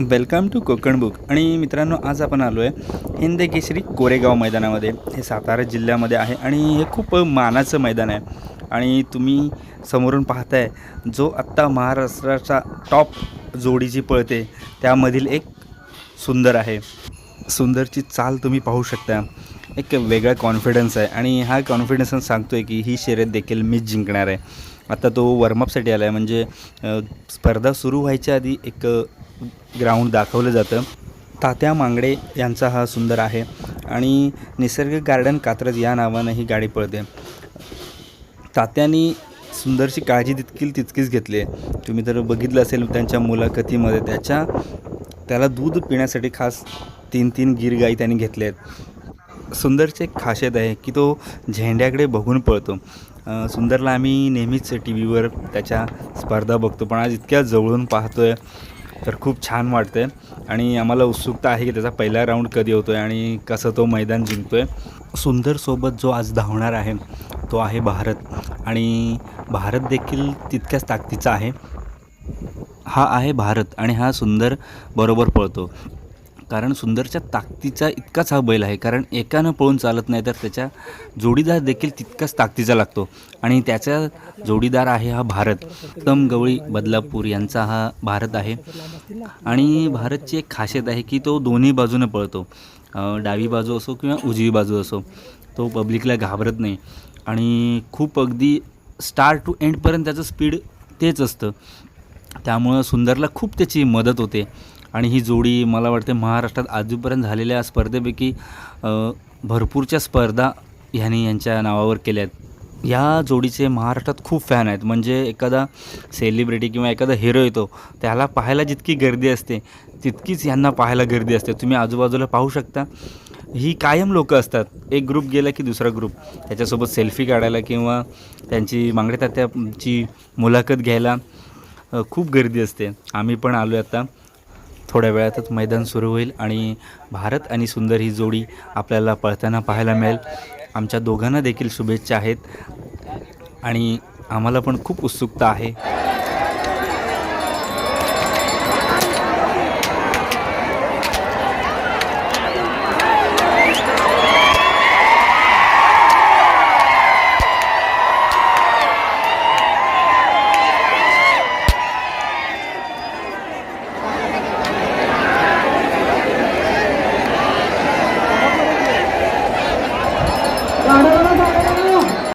Welcome to Konkan book. आणि मित्रांनो आज आपण आलो आहे हिंद केसरी कोरेगाव मैदानामध्ये. हे सातारा जिल्ह्यामध्ये आहे आणि हे खूप मानाचं मैदान आहे. आणि तुम्ही समोरून पाहताय जो आत्ता महाराष्ट्राचा टॉप जोडी जी पळते त्यामधील एक सुंदर आहे. सुंदरची चाल तुम्ही पाहू शकता. एक वेगळा कॉन्फिडन्स आहे. आणि हा कॉन्फिडन्स सांगतो आहे की ही शर्यत देखील मीच जिंकणार आहे. आता तो वॉर्मअपसाठी आला आहे म्हणजे स्पर्धा सुरू व्हायच्या आधी एक ग्राउंड दाखवलं जातं. तात्या मांगडे यांचा हा सुंदर आहे आणि निसर्ग गार्डन कात्रज या नावानं ही गाडी पळते. तात्यांनी सुंदरची काळजी तितकी तितकीच घेतली. आहे तुम्ही तर बघितलं असेल त्यांच्या मुलाखतीमध्ये त्याच्या त्याला दूध पिण्यासाठी खास तीन तीन गिर गाई त्यांनी घेतले आहेत सुंदरची एक खासियत आहे की तो झेंड्याकडे बघून पळतो. सुंदरला आम्ही नेहमीच टी व्हीवर त्याच्या स्पर्धा बघतो पण आज इतक्या जवळून पाहतो आहे तर खूप छान वाटतं आहे आणि आम्हाला उत्सुकता आहे की त्याचा पहिला राऊंड कधी होतो आहे आणि कसं तो मैदान जिंकतो आहे सुंदरसोबत जो आज धावणार आहे तो आहे भारत. आणि भारत देखील तितक्याच ताकदीचा आहे. हा आहे भारत आणि हा सुंदर बरोबर पळतो. कारण सुंदरच्या ताकदीचा इतकाच हा बैल आहे. कारण एकानं पळून चालत नाही तर त्याच्या जोडीदार देखील तितकाच ताकदीचा लागतो. आणि त्याचा जोडीदार आहे हा भारत. उत्तम गवळी बदलापूर यांचा हा भारत आहे. आणि भारतची एक खासियत आहे की तो दोन्ही बाजूनं पळतो. डावी बाजू असो किंवा उजवी बाजू असो तो पब्लिकला घाबरत नाही. आणि खूप अगदी स्टार्ट टू एंडपर्यंत त्याचं स्पीड तेच असतं. त्यामुळं सुंदरला खूप त्याची मदत होते. आणि ही जोडी मला वाटते महाराष्ट्रात आजूपर्यंत झालेल्या स्पर्धेपैकी भरपूरच्या स्पर्धा ह्यांनी यांच्या नावावर केल्या आहेत. या जोडीचे महाराष्ट्रात खूप फॅन आहेत. म्हणजे एखादा सेलिब्रिटी किंवा एखादा हिरो येतो त्याला पाहायला जितकी गर्दी असते तितकीच यांना पाहायला गर्दी असते. तुम्ही आजूबाजूला पाहू शकता. ही कायम लोक असतात. एक ग्रुप गेला की दुसरा ग्रुप त्याच्यासोबत सेल्फी काढायला किंवा त्यांची मागणे त्याची मुलाखत घ्यायला खूप गर्दी असते. आम्ही पण आलो आता. थोड्या वेळातच मैदान सुरू होईल आणि भारत आणि सुंदर ही जोडी आपल्याला पळताना पाहायला मिळेल. आमच्या दोघांना देखील शुभेच्छा आहेत आणि आम्हाला पण खूप उत्सुकता आहे.